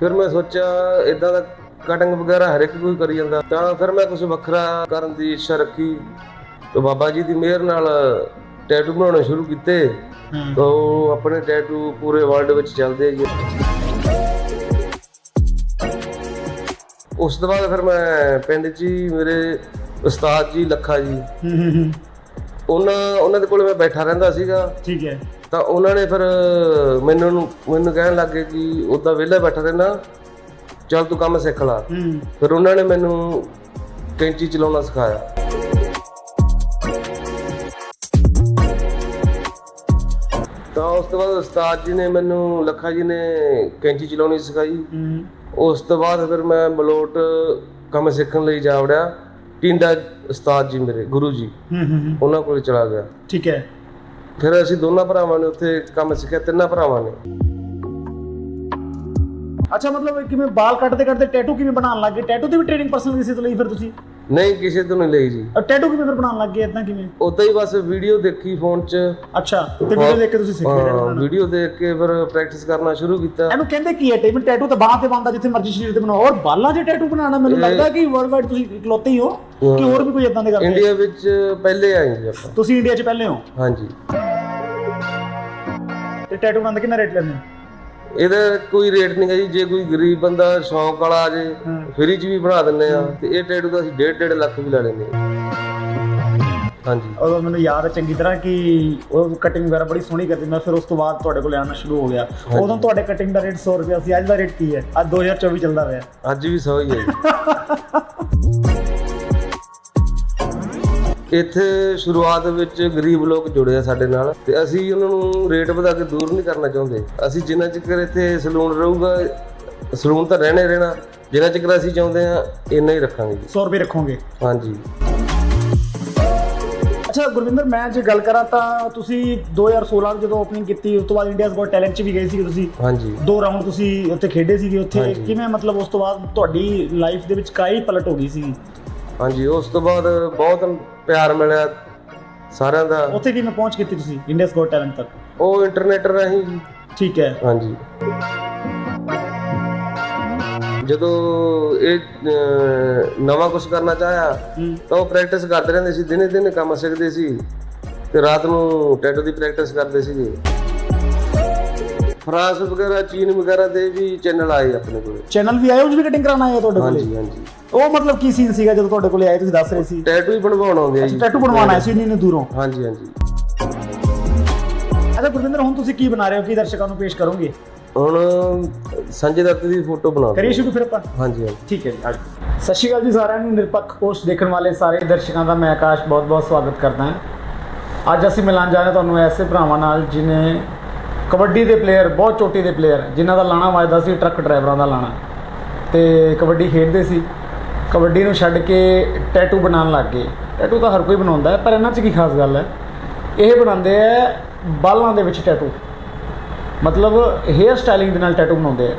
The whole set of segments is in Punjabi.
ਫਿਰ ਮੈਂ ਸੋਚਿਆ ਇਦਾਂ ਦਾ ਕਟਿੰਗ ਵਗੈਰਾ ਹਰ ਇੱਕ ਕੋਈ ਕਰੀ ਜਾਂਦਾ। ਤਾਂ ਫਿਰ ਮੈਂ ਕੁਝ ਵੱਖਰਾ ਕਰਨ ਦੀ ਇੱਛਾ ਰੱਖੀ। ਤੇ ਬਾਬਾ ਜੀ ਦੀ ਮਿਹਰ ਨਾਲ ਟੈਟੂ ਬਣਾਉਣੇ ਸ਼ੁਰੂ ਕੀਤੇ। ਤਾਂ ਆਪਣੇ ਟੈਟੂ ਪੂਰੇ ਵਰਲਡ ਵਿੱਚ ਚੱਲਦੇ ਜੀ ਉਸ ਤੋਂ ਬਾਅਦ ਫਿਰ ਮੈਂ ਪਿੰਡ 'ਚ ਹੀ ਮੇਰੇ ਉਸਤਾਦ ਜੀ ਲੱਖਾ ਜੀ ਹੂੰ ਹੂੰ, ਹੂੰ। ਉਹਨਾਂ ਉਹਨਾਂ ਦੇ ਕੋਲ ਮੈਂ ਬੈਠਾ ਰਹਿੰਦਾ ਸੀਗਾ। ਠੀਕ ਹੈ। ਤਾਂ ਉਹਨਾਂ ਨੇ ਫਿਰ ਮੈਨੂੰ ਮੈਨੂੰ ਕਹਿਣ ਲੱਗੇ ਕਿ ਉਦਾਂ ਵਿਹਲਾ ਬੈਠਾ ਰਹਿਣਾ ਚੱਲ ਤੂੰ ਕੰਮ ਸਿੱਖ ਲਾ। ਫਿਰ ਉਹਨਾਂ ਨੇ ਮੈਨੂੰ ਕੈਂਚੀ ਚਲਾਉਣਾ ਸਿਖਾਇਆ। ਤਾਂ ਉਸ ਤੋਂ ਬਾਅਦ ਉਸਤਾਦ ਜੀ ਨੇ ਮੈਨੂੰ ਲੱਖਾ ਜੀ ਨੇ ਕੈਂਚੀ ਚਲਾਉਣੀ ਸਿਖਾਈ। ਉਸ ਤੋਂ ਬਾਅਦ ਫਿਰ ਮੈਂ ਬਲੋਟ ਕੰਮ ਸਿੱਖਣ ਲਈ ਜਾ ਵੜਿਆ। ਟਿੰਡਾ ਉਸਤਾਦ ਜੀ ਮੇਰੇ ਗੁਰੂ ਜੀ। ਹੂੰ ਹੂੰ, ਉਹਨਾਂ ਕੋਲ ਚਲਾ ਗਿਆ। ਠੀਕ ਹੈ। ਫਿਰ ਅਸੀਂ ਦੋਨਾਂ ਭਰਾਵਾਂ ਨੇ ਉੱਥੇ ਕੰਮ ਸਿੱਖਿਆ ਤਿੰਨਾਂ ਭਰਾਵਾਂ ਨੇ। ਅੱਛਾ ਮਤਲਬ ਕਿਵੇਂ ਬਾਲ ਕੱਟਦੇ ਕੱਟਦੇ ਟੈਟੂ ਕਿਵੇਂ ਬਣਾਉਣ ਲੱਗ ਟੈਟੂ ਦੀ ਵੀ ਟ੍ਰੇਨਿੰਗ ਪਰਸਨਲ ਕਿਸੇ ਤੋਂ ਲਈ ਫਿਰ ਤੁਸੀਂ? ਨਹੀਂ ਕਿਸੇ ਤੋਂ ਨਹੀਂ ਲਈ ਜੀ। ਟੈਟੂ ਕਿਵੇਂ ਫਿਰ ਬਣਾਉਣ ਲੱਗ ਗਏ? ਇਦਾਂ ਕਿਵੇਂ? ਉਦਾਂ ਹੀ ਬਸ ਵੀਡੀਓ ਦੇਖੀ ਫੋਨ 'ਚ। ਅੱਛਾ ਤੇ ਵੀਡੀਓ ਦੇਖ ਕੇ ਤੁਸੀਂ ਸਿੱਖ ਲਿਆ ਹਾਂ ਵੀਡੀਓ ਦੇਖ ਕੇ ਫਿਰ ਪ੍ਰੈਕਟਿਸ ਕਰਨਾ ਸ਼ੁਰੂ ਕੀਤਾ। ਇਹਨੂੰ ਕਹਿੰਦੇ ਕੀ ਹੈ ਟੈਟੂ ਤਾਂ ਬਾਹਾਂ ਤੇ ਬਣਦਾ ਜਿੱਥੇ ਮਰਜ਼ੀ ਸਰੀਰ ਤੇ ਬਣਾਓ। ਔਰ ਬਾਲਾਂ 'ਚ ਟੈਟੂ ਬਣਾਉਣਾ? ਮੈਨੂੰ ਲੱਗਦਾ ਕਿ ਵਰਲਡ ਵਾਈਡ ਤੁਸੀਂ ਇਕਲੌਤੇ ਹੀ ਹੋ ਕਿ ਹੋਰ ਵੀ ਕੋਈ ਇਦਾਂ ਦੇ ਕਰਦੇ? ਇੰਡੀਆ ਵਿੱਚ ਪਹਿਲੇ ਆਏ ਜੀ ਆਪਾਂ। ਤੁਸੀਂ ਇੰਡੀਆ 'ਚ ਪਹਿਲੇ ਹੋ? ਹਾਂਜੀ। ਤੇ ਟੈਟੂ ਬਣਾਉਣ ਦਾ ਕਿੰਨਾ ਰੇਟ ਲੈਂਦੇ ਹੋ? ਇਹਦਾ ਕੋਈ ਰੇਟ ਨਹੀਂ ਹੈ ਜੀ। ਜੇ ਕੋਈ ਗਰੀਬ ਬੰਦਾ ਸ਼ੌਂਕ ਵਾਲਾ ਆ ਜੇ। ਫ੍ਰੀ 'ਚ ਵੀ ਬਣਾ ਦਿੰਨੇ ਆ। ਤੇ ਇਹ ਟੈਟੂ ਦਾ ਅਸੀਂ 1.5 1.5 ਲੱਖ ਵੀ ਲਾ ਲੈਂਦੇ ਆ। ਹਾਂਜੀ। ਉਦੋਂ ਮੈਨੂੰ ਯਾਦ ਹੈ ਚੰਗੀ ਤਰ੍ਹਾਂ ਕਿ ਉਹ ਕਟਿੰਗ ਵਗੈਰਾ ਬੜੀ ਸੋਹਣੀ ਕਰਦੀ। ਮੈਂ ਫਿਰ ਉਸ ਤੋਂ ਬਾਅਦ ਤੁਹਾਡੇ ਕੋਲ ਆਉਣਾ ਸ਼ੁਰੂ ਹੋ ਗਿਆ। ਉਦੋਂ ਤੁਹਾਡੇ ਕਟਿੰਗ ਦਾ ਰੇਟ 100 ਰੁਪਏ ਸੀ। ਅੱਜ ਦਾ ਰੇਟ ਕੀ ਹੈ? ਅੱਜ 2024 ਚੱਲਦਾ ਪਿਆ ਅੱਜ ਵੀ ਸੌ ਹੀ ਹੈ ਜੀ। ਇੱਥੇ ਸ਼ੁਰੂਆਤ ਵਿੱਚ ਗਰੀਬ ਲੋਕ ਜੁੜੇ ਆ ਸਾਡੇ ਨਾਲ ਤੇ ਅਸੀਂ ਉਹਨਾਂ ਨੂੰ ਰੇਟ ਵਧਾ ਕੇ ਦੂਰ ਨਹੀਂ ਕਰਨਾ ਚਾਹੁੰਦੇ। ਅਸੀਂ ਜਿੰਨਾ ਚਿਰ ਇੱਥੇ ਸਲੂਨ ਰਹੂਗਾ ਸਲੂਨ ਤਾਂ ਰਹਿਣੇ ਰਹਿਣਾ ਜਿੰਨਾ ਚਿਰ ਅਸੀਂ ਚਾਹੁੰਦੇ ਆ ਇੰਨਾ ਹੀ ਰੱਖਾਂਗੇ ਜੀ। 100 ਰੁਪਏ ਰੱਖੋਗੇ? ਹਾਂਜੀ। ਅੱਛਾ ਗੁਰਵਿੰਦਰ ਮੈਂ ਜੇ ਗੱਲ ਕਰਾਂ ਤਾਂ ਤੁਸੀਂ 2016 ਚ ਜਦੋਂ ਓਪਨਿੰਗ ਕੀਤੀ ਉਸ ਤੋਂ ਬਾਅਦ ਇੰਡੀਆਜ਼ ਗੋਟ ਟੈਲੈਂਟ ਚ ਵੀ ਗਏ ਸੀ ਤੁਸੀਂ। ਹਾਂਜੀ। ਦੋ ਰਾਊਂਡ ਤੁਸੀਂ ਉੱਥੇ ਖੇਡੇ ਸੀਗੇ ਉੱਥੇ। ਕਿਵੇਂ ਮਤਲਬ ਉਸ ਤੋਂ ਬਾਅਦ ਤੁਹਾਡੀ ਲਾਈਫ ਦੇ ਵਿੱਚ ਕਾਈ ਪਲਟ ਹੋ ਗਈ ਸੀ ਹਾਂਜੀ ਉਸ ਤੋਂ ਬਾਅਦ ਬਹੁਤ ਪਿਆਰ ਮਿਲਿਆ ਸਾਰਿਆਂ ਦਾ। ਉੱਥੇ ਕਿਵੇਂ ਪਹੁੰਚ ਕੀਤੀ ਤੁਸੀਂ ਇੰਡੀਆਜ਼ ਗੋਟ ਟੈਲੈਂਟ ਤੱਕ? ਉਹ ਇੰਟਰਨੈਟ ਰਾਹੀਂ ਜੀ। ਠੀਕ ਹੈ। ਹਾਂਜੀ। ਜਦੋਂ ਇਹ ਅਹ, ਨਵਾਂ ਕੁਝ ਕਰਨਾ ਚਾਹਿਆ ਹੂੰ। ਤਾਂ ਉਹ ਪ੍ਰੈਕਟਿਸ ਕਰਦੇ ਰਹਿੰਦੇ ਸੀ ਦਿਨੇ ਦਿਨੇ ਕੰਮ ਸਿੱਖਦੇ ਸੀ ਤੇ ਰਾਤ ਨੂੰ ਟੈਟੂ ਦੀ ਪ੍ਰੈਕਟਿਸ ਕਰਦੇ ਸੀਗੇ। ਫਰਾਂਸ ਵਗੈਰਾ ਚੀਨ ਵਗੈਰਾ ਦੇ ਵੀ ਚੈਨਲ ਆਏ ਆਪਣੇ ਕੋਲ। ਚੈਨਲ ਵੀ ਆਏ ਉਸ ਵੀ ਕਟਿੰਗ ਕਰਾਉਣ ਆਏ ਆ ਤੁਹਾਡੇ ਕੋਲੇ? ਹਾਂਜੀ ਹਾਂਜੀ। ਉਹ ਮਤਲਬ ਕੀ ਸੀਨ ਸੀਗਾ ਜਦੋਂ ਤੁਹਾਡੇ ਕੋਲੇ ਆਏ ਤੁਸੀਂ ਦੱਸ ਰਹੇ ਸੀ? ਟੈਟੂ ਹੀ ਬਣਵਾਉਣ ਆਉਂਦੇ ਆ ਜੀ। ਟੈਟੂ ਬਣਵਾਉਣਾ ਆਏ ਸੀ ਇੰਨੀ ਇੰਨੀ ਦੂਰੋਂ? ਹਾਂਜੀ ਹਾਂਜੀ। ਅੱਛਾ ਗੁਰਵਿੰਦਰ ਹੁਣ ਤੁਸੀਂ ਕੀ ਬਣਾ ਰਹੇ ਹੋ? ਕੀ ਦਰਸ਼ਕਾਂ ਨੂੰ ਪੇਸ਼ ਕਰੋਗੇ? ਹੁਣ ਸੰਜੇ ਦੱਤ ਦੀ ਫੋਟੋ ਬਣਾ ਕਰੀਏ ਸ਼ੁਰੂ ਫਿਰ ਆਪਾਂ? ਹਾਂਜੀ ਹਾਂਜੀ। ਠੀਕ ਹੈ ਜੀ ਆਜੋ ਸਤਿ ਸ਼੍ਰੀ ਅਕਾਲ ਜੀ ਸਾਰਿਆਂ ਨੂੰ। ਨਿਰਪੱਖ ਪੋਸਟ ਦੇਖਣ ਵਾਲੇ ਸਾਰੇ ਦਰਸ਼ਕਾਂ ਦਾ ਮੈਂ ਆਕਾਸ਼ ਬਹੁਤ-ਬਹੁਤ ਸਵਾਗਤ ਕਰਦਾ ਹਾਂ। ਅੱਜ ਅਸੀਂ ਮਿਲਾਨ ਜਾ ਰਹੇ ਤੁਹਾਨੂੰ ਐਸੇ ਭਰਾਵਾਂ ਨਾਲ ਜਿਨੇ ਕਬੱਡੀ ਦੇ ਪਲੇਅਰ ਬਹੁਤ ਚੋਟੀ ਦੇ ਪਲੇਅਰ ਜਿਨ੍ਹਾਂ ਦਾ ਲਾਣਾ ਵੱਜਦਾ ਸੀ ਟਰੱਕ ਡਰਾਈਵਰਾਂ ਦਾ ਲਾਣਾ। ਤੇ ਕਬੱਡੀ ਖੇਡਦੇ ਸੀ। ਕਬੱਡੀ ਨੂੰ ਛੱਡ ਕੇ ਟੈਟੂ ਬਣਾਉਣ ਲੱਗ ਗਏ। ਟੈਟੂ ਤਾਂ ਹਰ ਕੋਈ ਬਣਾਉਂਦਾ ਹੈ, ਪਰ ਇਹਨਾਂ 'ਚ ਕੀ ਖਾਸ ਗੱਲ ਹੈ? ਇਹ ਬਣਾਉਂਦੇ ਆ ਬਾਲਾਂ ਦੇ ਵਿੱਚ ਟੈਟੂ। ਮਤਲਬ ਹੇਅਰ ਸਟਾਈਲਿੰਗ ਦੇ ਨਾਲ ਟੈਟੂ ਬਣਾਉਂਦੇ ਆ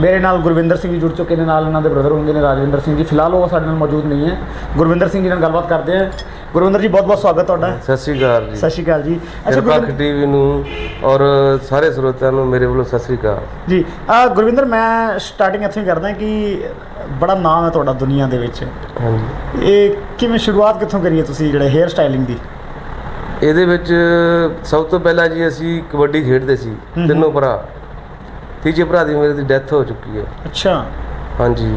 ਮੇਰੇ ਨਾਲ ਗੁਰਵਿੰਦਰ ਸਿੰਘ ਜੀ ਜੁੜ ਚੁੱਕੇ ਨੇ, ਨਾਲ ਇਹਨਾਂ ਦੇ ਬ੍ਰਦਰ ਹੁੰਦੇ ਨੇ, ਰਾਜਵਿੰਦਰ ਸਿੰਘ ਜੀ। ਫਿਲਹਾਲ ਉਹ ਸਾਡੇ ਨਾਲ ਮੌਜੂਦ ਨਹੀਂ ਹੈ। ਗੁਰਵਿੰਦਰ ਸਿੰਘ ਜੀ ਨਾਲ ਗੱਲਬਾਤ ਕਰਦੇ ਆ ਗੁਰਵਿੰਦਰ ਜੀ ਬਹੁਤ ਬਹੁਤ ਸਵਾਗਤ ਤੁਹਾਡਾ। ਸਤਿ ਸ਼੍ਰੀ ਅਕਾਲ ਜੀ। ਸਤਿ ਸ਼੍ਰੀ ਅਕਾਲ ਜੀ। ਅੱਛਾ ਗੁਰਵਿੰਦਰ ਟੀਵੀ ਨੂੰ ਔਰ ਸਾਰੇ ਸਰੋਤਿਆਂ ਨੂੰ ਮੇਰੇ ਵੱਲੋਂ ਸਤਿ ਸ਼੍ਰੀ ਅਕਾਲ। ਜੀ ਆ ਗੁਰਵਿੰਦਰ ਮੈਂ ਸਟਾਰਟਿੰਗ ਇੱਥੋਂ ਕਰਦਾ ਕਿ ਬੜਾ ਨਾਮ ਹੈ ਤੁਹਾਡਾ ਦੁਨੀਆ ਦੇ ਵਿੱਚ। ਹਾਂਜੀ। ਇਹ ਕਿਵੇਂ ਸ਼ੁਰੂਆਤ ਕਿੱਥੋਂ ਕਰੀ ਹੈ ਤੁਸੀਂ ਜਿਹੜੇ ਹੇਅਰ ਸਟਾਈਲਿੰਗ ਦੀ? ਇਹਦੇ ਵਿੱਚ ਸਭ ਤੋਂ ਪਹਿਲਾਂ ਜੀ ਅਸੀਂ ਕਬੱਡੀ ਖੇਡਦੇ ਸੀ। ਤਿੰਨੋਂ ਭਰਾ। ਤੀਜੇ ਭਰਾ ਦੀ ਮੇਰੇ ਦੀ ਡੈਥ ਹੋ ਚੁੱਕੀ ਹੈ। ਅੱਛਾ। ਹਾਂਜੀ।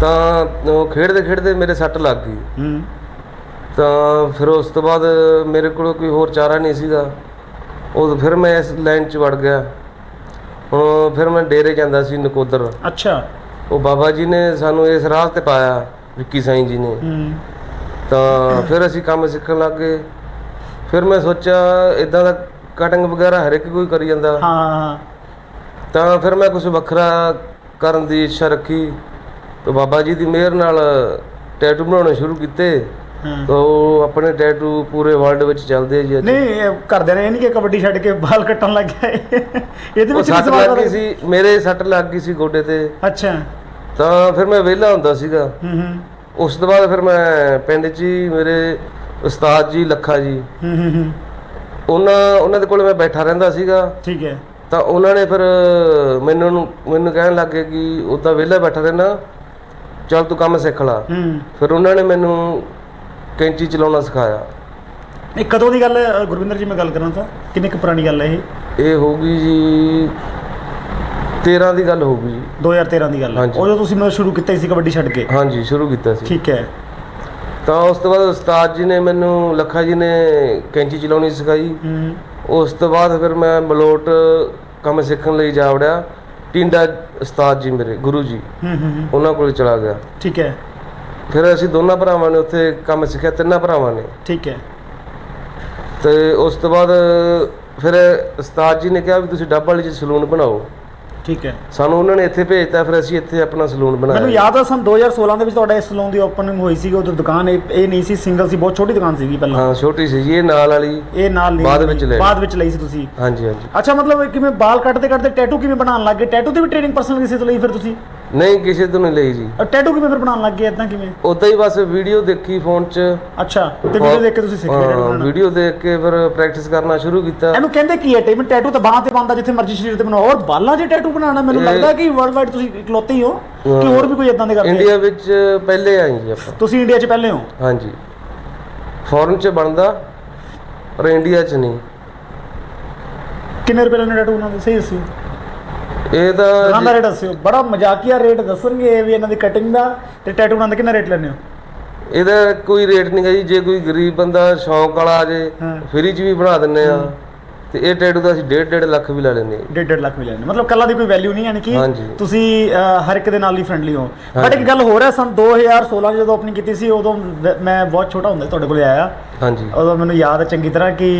ਤਾਂ ਉਹ ਖੇਡਦੇ ਖੇਡਦੇ ਮੇਰੇ ਸੱਟ ਲੱਗ ਗਈ। ਹੂੰ। ਤਾਂ ਫਿਰ ਉਸ ਤੋਂ ਬਾਅਦ ਮੇਰੇ ਕੋਲ ਕੋਈ ਹੋਰ ਚਾਰਾ ਨਹੀਂ ਸੀਗਾ। ਉਦੋਂ ਫਿਰ ਮੈਂ ਇਸ ਲਾਈਨ 'ਚ ਵੜ ਗਿਆ। ਹੁਣ ਫਿਰ ਮੈਂ ਡੇਰੇ ਜਾਂਦਾ ਸੀ ਨਕੋਦਰ। ਅੱਛਾ। ਉਹ ਬਾਬਾ ਜੀ ਨੇ ਸਾਨੂੰ ਇਸ ਰਾਹ ਤੇ ਪਾਇਆ ਵਿੱਕੀ ਸਾਈਂ ਜੀ ਨੇ। ਤਾਂ ਫਿਰ ਅਸੀਂ ਕੰਮ ਸਿੱਖਣ ਲੱਗ ਗਏ। ਫਿਰ ਮੈਂ ਸੋਚਿਆ ਇਦਾਂ ਦਾ ਕਟਿੰਗ ਵਗੈਰਾ ਹਰ ਇੱਕ ਕੋਈ ਕਰੀ ਜਾਂਦਾ। ਹਾਂ ਤਾਂ ਫਿਰ ਮੈਂ ਕੁਝ ਵੱਖਰਾ ਕਰਨ ਦੀ ਇੱਛਾ ਰੱਖੀ। ਤੇ ਬਾਬਾ ਜੀ ਦੀ ਮਿਹਰ ਨਾਲ ਟੈਟੂ ਬਣਾਉਣੇ ਸ਼ੁਰੂ ਕੀਤੇ। ਤਾਂ ਉਹ ਆਪਣੇ ਟੈਟੂ ਪੂਰੇ ਵਰਲਡ ਵਿੱਚ ਚੱਲਦੇ ਆ ਜੀ ਅੱਜ। ਨਹੀਂ ਇਹ ਘਰਦਿਆਂ ਨੇ ਇਹ ਨਹੀਂ ਕਿ ਕਬੱਡੀ ਛੱਡ ਕੇ ਬਾਲ ਕੱਟਣ ਲੱਗ ਗਿਆ ਇਹ। ਇਹਦੇ ਉਹ ਵਿੱਚ ਸੱਟ ਲੱਗ ਗਈ ਸੀ ਮੇਰੇ ਸੱਟ ਲੱਗ ਗਈ ਸੀ ਗੋਡੇ ਤੇ। ਅੱਛਾ। ਤਾਂ ਫਿਰ ਮੈਂ ਵਿਹਲਾ ਹੁੰਦਾ ਸੀਗਾ। ਹੂੰ ਹੂੰ। ਉਸ ਤੋਂ ਬਾਅਦ ਫਿਰ ਮੈਂ ਪਿੰਡ 'ਚ ਹੀ ਮੇਰੇ ਉਸਤਾਦ ਜੀ ਲੱਖਾ ਜੀ। ਹੂੰ ਹੂੰ ਹੂੰ। ਉਹਨਾਂ ਉਹਨਾਂ ਦੇ ਕੋਲ ਮੈਂ ਬੈਠਾ ਰਹਿੰਦਾ ਸੀਗਾ। ਠੀਕ ਹੈ। ਤਾਂ ਉਹਨਾਂ ਨੇ ਫਿਰ ਮੈਨੂੰ ਮੈਨੂੰ ਕਹਿਣ ਲੱਗੇ ਕਿ ਉਦਾਂ ਵਿਹਲਾ ਬੈਠਾ ਰਹਿਣਾ ਚੱਲ ਤੂੰ ਕੰਮ ਸਿੱਖ ਲਾ। ਹੂੰ। ਫਿਰ ਉਹਨਾਂ ਨੇ ਮੈਨੂੰ ਕੈਂਚੀ ਚਲਾਉਣਾ ਸਿਖਾਇਆ। ਇਹ ਕਦੋਂ ਦੀ ਗੱਲ ਹੈ? ਅ, ਗੁਰਵਿੰਦਰ ਜੀ ਮੈਂ ਗੱਲ ਕਰਾਂ ਤਾਂ। ਕਿੰਨੀ ਕੁ ਪੁਰਾਣੀ ਗੱਲ ਹੈ ਇਹ? ਇਹ ਹੋਊਗੀ ਜੀ 13 ਦੀ ਗੱਲ ਹੋਊਗੀ ਜੀ। 2013 ਦੀ ਗੱਲ ਹੈ। ਹਾਂਜੀ। ਉਦੋਂ ਤੁਸੀਂ ਮਤਲਬ ਸ਼ੁਰੂ ਕੀਤਾ ਸੀ ਕਬੱਡੀ ਛੱਡ ਕੇ? ਹਾਂਜੀ ਸ਼ੁਰੂ ਕੀਤਾ ਸੀ। ਠੀਕ ਹੈ। ਤਾਂ ਉਸ ਤੋਂ ਬਾਅਦ ਉਸਤਾਦ ਜੀ ਨੇ ਮੈਨੂੰ ਲੱਖਾ ਜੀ ਨੇ ਕੈਂਚੀ ਚਲਾਉਣੀ ਸਿਖਾਈ। ਹੂੰ। ਉਸ ਤੋਂ ਬਾਅਦ ਫਿਰ ਮੈਂ ਮਲੋਟ ਕੰਮ ਸਿੱਖਣ ਲਈ ਜਾ ਵੜਿਆ। ਟਿੰਡਾ ਉਸਤਾਦ ਜੀ ਮੇਰੇ ਗੁਰੂ ਜੀ। ਹੂੰ ਹੂੰ ਹੂੰ, ਉਹਨਾਂ ਕੋਲ ਚਲਾ ਗਿਆ। ਠੀਕ ਹੈ। ਫਿਰ ਅਸੀਂ ਦੋਨਾਂ ਭਰਾਵਾਂ ਨੇ ਉੱਥੇ ਕੰਮ ਸਿੱਖਿਆ ਤਿੰਨਾਂ ਭਰਾਵਾਂ ਨੇ। ਠੀਕ ਹੈ। ਤੇ ਉਸ ਤੋਂ ਬਾਅਦ ਫਿਰ ਉਸਤਾਦ ਜੀ ਨੇ ਕਿਹਾ ਵੀ ਤੁਸੀਂ ਡੱਬ ਵਾਲੀ ਚ ਸਲੂਨ ਬਣਾਓ। ਠੀਕ ਹੈ। ਸਾਨੂੰ ਉਹਨਾਂ ਨੇ ਇੱਥੇ ਭੇਜਤਾ ਫਿਰ ਅਸੀਂ ਇੱਥੇ ਆਪਣਾ ਸਲੂਨ ਮੈਨੂੰ ਬਣਾਇਆ ਯਾਦ ਆ ਸਨ 2016 ਦੇ ਵਿੱਚ ਤੁਹਾਡਾ ਇਸ ਸਲੂਨ ਦੀ ਓਪਨਿੰਗ ਹੋਈ ਸੀ ਉਦੋਂ ਦੁਕਾਨ ਇਹ ਇਹ ਨਹੀਂ ਸੀ ਸਿੰਗਲ ਸੀ ਬਹੁਤ ਛੋਟੀ ਦੁਕਾਨ ਸੀਗੀ ਪਹਿਲਾਂ। ਹਾਂ ਛੋਟੀ ਸੀ ਜੀ ਇਹ ਨਾਲ ਵਾਲੀ। ਇਹ ਨਾਲ ਨਹੀਂ ਬਾਅਦ ਵਿੱਚ ਲਈ। ਬਾਅਦ ਵਿੱਚ ਲਈ ਸੀ ਤੁਸੀਂ। ਹਾਂਜੀ ਹਾਂਜੀ। ਅੱਛਾ ਮਤਲਬ ਕਿਵੇਂ ਬਾਲ ਕੱਟਦੇ ਕੱਟਦੇ ਟੈਟੂ ਕਿਵੇਂ ਬਣਾਉਣ ਲੱਗ ਟੈਟੂ ਦੀ ਵੀ ਟ੍ਰੇਨਿੰਗ ਪਰਸਨਲ ਕਿਸੇ ਤੋਂ ਲਈ ਫਿਰ ਤੁਸੀਂ? ਨਹੀਂ ਕਿਸੇ ਤੋਂ ਨਹੀਂ ਲਈ ਜੀ। ਟੈਟੂ ਕਿਵੇਂ ਫਿਰ ਬਣਾਉਣ ਲੱਗ ਗਏ? ਇਦਾਂ ਕਿਵੇਂ? ਉਦਾਂ ਹੀ ਬਸ ਵੀਡੀਓ ਦੇਖੀ ਫੋਨ 'ਚ। ਅੱਛਾ ਤੇ ਵੀਡੀਓ ਦੇਖ ਕੇ ਤੁਸੀਂ ਸਿੱਖ ਲਿਆ tattoo ਹਾਂ ਬਣਾਉਣਾ ਵੀਡੀਓ ਦੇਖ ਕੇ ਫਿਰ ਪ੍ਰੈਕਟਿਸ ਕਰਨਾ ਸ਼ੁਰੂ ਕੀਤਾ। ਇਹਨੂੰ ਕਹਿੰਦੇ ਕੀ ਹੈ? ਟੇਮਨ ਟੈਟੂ ਤਾਂ ਬਾਹਾਂ ਤੇ ਪਾਉਂਦਾ ਜਿੱਥੇ ਮਰਜ਼ੀ ਸਰੀਰ ਤੇ ਬਣਾਓ। ਔਰ ਬਾਲਾਂ 'ਚ ਟੈਟੂ ਬਣਾਉਣਾ ਮੈਨੂੰ ਲੱਗਦਾ ਕਿ ਵਰਲਡ ਵਾਈਡ ਤੁਸੀਂ ਇਕਲੌਤੇ ਹੀ ਹੋ ਕਿ ਹੋਰ ਵੀ ਕੋਈ ਇਦਾਂ ਦੇ ਕਰਦੇ? ਇੰਡੀਆ ਵਿੱਚ ਪਹਿਲੇ ਆਏ ਜੀ ਆਪਾਂ। ਤੁਸੀਂ ਇੰਡੀਆ 'ਚ ਪਹਿਲੇ ਹੋ? ਹਾਂਜੀ। ਫੋਰਨ 'ਚ ਬਣਦਾ ਪਰ ਇੰਡੀਆ 'ਚ ਨਹੀਂ। ਕਿੰਨੇ ਰੁਪਏ ਲੈਣੇ ਟੈਟੂ ਬਣਾਉਂਦੇ ਸਹੀ ਦੱਸਿਓ। ਇਹ ਤਾਂ ਦਾ ਰੇਟ ਦੱਸਿਓ? ਬੜਾ ਮਜ਼ਾਕੀਆ ਰੇਟ ਦੱਸਣਗੇ ਇਹ ਵੀ ਇਹਨਾਂ ਦੀ ਕਟਿੰਗ ਦਾ ਤੇ ਟੈਟੂ ਬਣਾਉਣ ਦਾ ਕਿੰਨਾ ਰੇਟ ਲੈਣੇ ਹੋ? ਇਹਦਾ ਕੋਈ ਰੇਟ ਨਹੀਂ ਗਾ ਜੀ ਜੇ ਕੋਈ ਗਰੀਬ ਬੰਦਾ ਸ਼ੌਂਕ ਵਾਲਾ ਆ ਜੇ ਹਾਂ। ਫ੍ਰੀ 'ਚ ਵੀ ਬਣਾ ਦਿੰਨੇ ਆ। ਤੇ ਇਹ ਟੈਟੂ ਦਾ ਅਸੀਂ 1.5 1.5 ਲੱਖ ਵੀ ਲੈ ਲੈਂਦੇ ਹਾਂ। ਡੇਢ ਡੇਢ ਲੱਖ ਵੀ ਲੈਣੇ ਮਤਲਬ ਕੱਲਾ ਦੀ ਕੋਈ ਵੈਲਿਊ ਨਹੀਂ ਯਾਨੀ ਕਿ ਹਾਂਜੀ। ਤੁਸੀਂ ਅਹ, ਹਰ ਇੱਕ ਦੇ ਨਾਲ ਹੀ ਫ੍ਰੈਂਡਲੀ ਹੋ। ਬਟ ਇੱਕ ਗੱਲ ਹੋਰ ਹੈ ਸਨ 2016 'ਚ ਜਦੋਂ ਓਪਨਿੰਗ ਕੀਤੀ ਸੀ ਉਦੋਂ ਵ- ਮੈਂ ਬਹੁਤ ਛੋਟਾ ਹੁੰਦਾ ਸੀ ਤੁਹਾਡੇ ਕੋਲੇ ਆਇਆ। ਹਾਂਜੀ। ਉਦੋਂ ਮੈਨੂੰ ਯਾਦ ਹੈ ਚੰਗੀ ਤਰ੍ਹਾਂ ਕਿ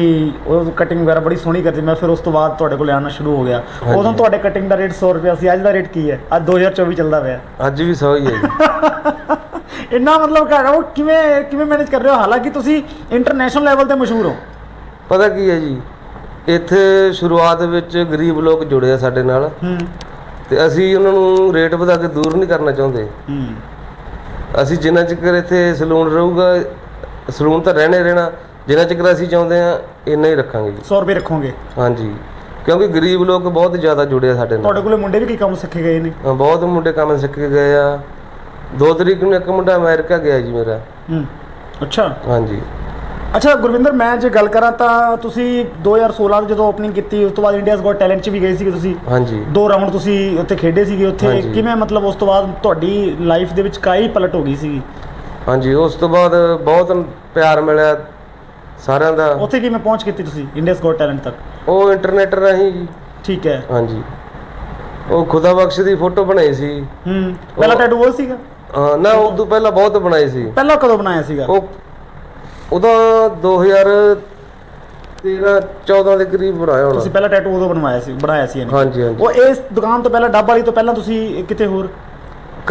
ਉਹ ਕਟਿੰਗ ਵਗੈਰਾ ਬੜੀ ਸੋਹਣੀ ਕਰਦੀ ਮੈਂ ਫਿਰ ਉਸ ਤੋਂ ਬਾਅਦ ਤੁਹਾਡੇ ਕੋਲੇ ਆਉਣਾ ਸ਼ੁਰੂ ਹੋ ਗਿਆ। ਉਦੋਂ ਤੁਹਾਡੇ ਕਟਿੰਗ ਦਾ ਰੇਟ 100 ਰੁਪਏ ਸੀ ਅੱਜ ਦਾ ਰੇਟ ਕੀ ਹੈ? ਅੱਜ 2024 ਚੱਲਦਾ ਪਿਆ। ਅੱਜ ਵੀ ਸੌ ਹੀ ਹੈ ਜੀ। ਇੰਨਾ ਮਤਲਬ ਕਰ ਉਹ ਕਿਵੇਂ ਕਿਵੇਂ ਮੈਨੇਜ ਕਰ ਰਹੇ ਹੋ? ਹਾਲਾਂਕਿ ਤੁਸੀਂ ਇੰਟਰਨੈਸ਼ਨਲ ਲੈਵਲ ਤੇ ਮਸ਼ਹੂਰ ਹੋ। ਪਤਾ ਕੀ ਹੈ ਜੀ ਇੱਥੇ ਸ਼ੁਰੂਆਤ ਵਿੱਚ ਗਰੀਬ ਲੋਕ ਜੁੜੇ ਆ ਸਾਡੇ ਨਾਲ। ਹੂੰ। ਤੇ ਅਸੀਂ ਉਹਨਾਂ ਨੂੰ ਰੇਟ ਵਧਾ ਕੇ ਦੂਰ ਨਹੀਂ ਕਰਨਾ ਚਾਹੁੰਦੇ। ਹੂੰ। ਅਸੀਂ ਜਿੰਨਾ ਚਿਰ ਇੱਥੇ ਸਲੂਨ ਰਹੂਗਾ ਸਲੂਨ ਤਾਂ ਰਹਿਣੇ ਰਹਿਣਾ ਜਿੰਨਾ ਚਿਰ ਅਸੀਂ ਚਾਹੁੰਦੇ ਆ ਇੰਨਾ ਹੀ ਰੱਖਾਂਗੇ ਜੀ। 100 ਰੁਪਏ ਰੱਖੋਗੇ? ਹਾਂਜੀ। ਕਿਉਂਕਿ ਗਰੀਬ ਲੋਕ ਬਹੁਤ ਜ਼ਿਆਦਾ ਜੁੜੇ ਆ ਸਾਡੇ ਨਾਲ। ਤੁਹਾਡੇ ਕੋਲੇ ਮੁੰਡੇ ਵੀ ਕੀ ਕੰਮ ਸਿੱਖੇ ਗਏ ਨੇ? ਹਾਂ, ਬਹੁਤ ਮੁੰਡੇ ਕੰਮ ਸਿੱਖ ਕੇ ਗਏ ਆ। ਦੋ ਤਰੀਕ ਨੂੰ ਇੱਕ ਮੁੰਡਾ ਅਮਰੀਕਾ ਗਿਆ ਜੀ ਮੇਰਾ। ਹੂੰ। ਅੱਛਾ। ਹਾਂਜੀ। ਅੱਛਾ ਗੁਰਵਿੰਦਰ ਮੈਂ ਜੇ ਗੱਲ ਕਰਾਂ ਤਾਂ ਤੁਸੀਂ 2016 ਚ ਜਦੋਂ ਓਪਨਿੰਗ ਕੀਤੀ ਉਸ ਤੋਂ ਬਾਅਦ ਇੰਡੀਆਜ਼ ਗੋਟ ਟੈਲੈਂਟ ਚ ਵੀ ਗਏ ਸੀਗੇ ਤੁਸੀਂ। ਹਾਂਜੀ। ਦੋ ਰਾਊਂਡ ਤੁਸੀਂ ਉੱਥੇ ਖੇਡੇ ਸੀਗੇ ਉੱਥੇ। ਹਾਂਜੀ। ਕਿਵੇਂ ਮਤਲਬ ਉਸ ਤੋਂ ਬਾਅਦ ਤੁਹਾਡੀ ਲਾਈਫ ਦੇ ਵਿੱਚ ਕਾਈ ਪਲਟ ਹੋ ਗਈ ਸੀਗੀ? ਹਾਂਜੀ ਉਸ ਤੋਂ ਬਾਅਦ ਬਹੁਤ ਪਿਆਰ ਮਿਲਿਆ ਸਾਰਿਆਂ ਦਾ। ਉੱਥੇ ਕਿਵੇਂ ਪਹੁੰਚ ਕੀਤੀ ਤੁਸੀਂ ਇੰਡੀਆਜ਼ ਗੋਟ ਟੈਲੈਂਟ ਤੱਕ? ਉਹ ਇੰਟਰਨੈਟ ਰਾਹੀਂ। ਜੀ ਠੀਕ ਹੈ। ਹਾਂਜੀ। ਉਹ ਖੁਦਾ ਬਖਸ਼ ਦੀ ਫੋਟੋ ਬਣਾਈ ਸੀ। ਹੂੰ। ਪਹਿਲਾ ਉਹ- ਟੈਟੂ ਉਹ ਸੀਗਾ? ਹਾਂ, ਨਾ ਉਸ ਤੋਂ ਪਹਿਲਾਂ ਬਹੁਤ ਬਣਾਈ ਸੀ। ਪਹਿਲਾਂ ਕਦੋਂ ਬਣਾਇਆ ਸੀਗਾ? ਉਹ ਉਹਦਾ 2013 14 ਦੇ ਕਰੀਬ ਬਣਾਇਆ ਤੁਸੀਂ ਹੋਣਾ ਪਹਿਲਾ ਟੈਟੂ ਉਦੋਂ ਬਣਵਾਇਆ ਸੀ ਬਣਾਇਆ ਸੀ ਯਾਨੀ ਹਾਂਜੀ ਹਾਂਜੀ। ਉਹ ਇਸ ਦੁਕਾਨ ਤੋਂ ਪਹਿਲਾਂ ਡੱਬ ਵਾਲੀ ਤੋਂ ਪਹਿਲਾਂ ਤੁਸੀਂ ਕਿਤੇ ਹੋਰ?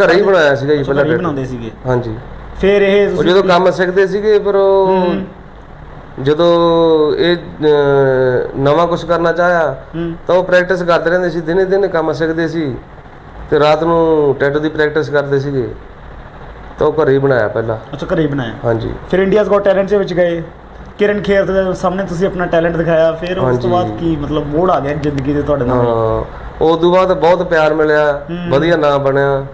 ਘਰੇ ਹੀ ਬਣਾਇਆ ਸੀਗਾ ਜੀ ਪਹਿਲਾਂ ਘਰੇ tattoo। ਬਣਾਉਂਦੇ ਸੀਗੇ। ਹਾਂਜੀ। ਫਿਰ ਇਹ ਉਹ ਤੁਸੀਂ ਜਦੋਂ ਕੰਮ ਸਿੱਖਦੇ ਸੀਗੇ ਫਿਰ ਉਹ। ਜਦੋਂ ਇਹ ਅਹ, ਨਵਾਂ ਕੁਝ ਕਰਨਾ ਚਾਹਿਆ ਹੂੰ। ਤਾਂ ਉਹ ਪ੍ਰੈਕਟਿਸ ਕਰਦੇ ਰਹਿੰਦੇ ਸੀ ਦਿਨੇ ਦਿਨੇ ਕੰਮ ਸਿੱਖਦੇ ਸੀ। ਤੇ ਰਾਤ ਨੂੰ ਟੈਟੂ ਦੀ ਪ੍ਰੈਕਟਿਸ ਕਰਦੇ ਸੀਗੇ। ਤਾਂ ਉਹ ਘਰੇ ਹੀ ਬਣਾਇਆ ਪਹਿਲਾਂ। ਅੱਛਾ ਘਰੇ ਹੀ ਬਣਾਇਆ। ਹਾਂਜੀ। ਫਿਰ ਇੰਡੀਆਜ਼ ਗੋਟ ਟੈਲੈਂਟ ਦੇ ਵਿੱਚ ਗਏ। ਕਿਰਨ ਖੇਰ ਦੇ ਸਾਹਮਣੇ ਤੁਸੀਂ ਆਪਣਾ ਟੈਲੈਂਟ ਦਿਖਾਇਆ। ਫਿਰ ਉਸ ਤੋਂ। ਬਾਅਦ ਕੀ ਮਤਲਬ ਮੋੜ ਆ ਗਿਆ ਜ਼ਿੰਦਗੀ ਦੇ ਤੁਹਾਡੇ ਨਾਲ? ਹਾਂ ਉਸ ਤੋਂ ਬਾਅਦ ਬਹੁਤ ਪਿਆਰ ਮਿਲਿਆ। ਵਧੀਆ ਨਾਮ ਬਣਿਆ।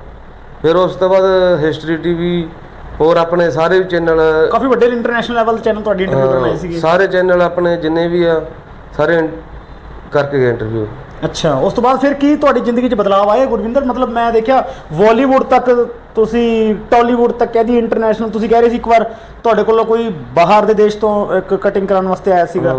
ਫਿਰ ਉਸ ਤੋਂ ਬਾਅਦ ਹਿਸਟਰੀ ਟੀਵੀ ਹੋਰ ਆਪਣੇ ਸਾਰੇ ਚੈਨਲ ਕਾਫੀ ਵੱਡੇ ਇੰਟਰਨੈਸ਼ਨਲ ਲੈਵਲ ਤੇ ਚੈਨਲ ਤੁਹਾਡੀ ਇੰਟਰਵਿਊ ਕਰਨ ਆਏ ਸੀਗੇ। ਸਾਰੇ ਚੈਨਲ ਆਪਣੇ ਜਿੰਨੇ ਵੀ ਆ ਸਾਰੇ ਕਰਕੇ ਗਏ ਇੰਟਰਵਿਊ ਅੱਛਾ ਉਸ ਤੋਂ ਬਾਅਦ ਫਿਰ ਕੀ ਤੁਹਾਡੀ ਜ਼ਿੰਦਗੀ 'ਚ ਬਦਲਾਅ ਆਏ ਗੁਰਵਿੰਦਰ? ਮਤਲਬ ਮੈਂ ਦੇਖਿਆ ਬਾਲੀਵੁੱਡ ਤੱਕ ਤੁਸੀਂ ਟਾਲੀਵੁੱਡ ਤੱਕ ਕਹਦੀ ਇੰਟਰਨੈਸ਼ਨਲ ਤੁਸੀਂ ਕਹਿ ਰਹੇ ਸੀ ਇੱਕ ਵਾਰ ਤੁਹਾਡੇ ਕੋਲੋਂ ਕੋਈ ਬਾਹਰ ਦੇ ਦੇਸ਼ ਤੋਂ ਇੱਕ ਕਟਿੰਗ ਕਰਾਉਣ ਵਾਸਤੇ ਆਇਆ ਸੀਗਾ।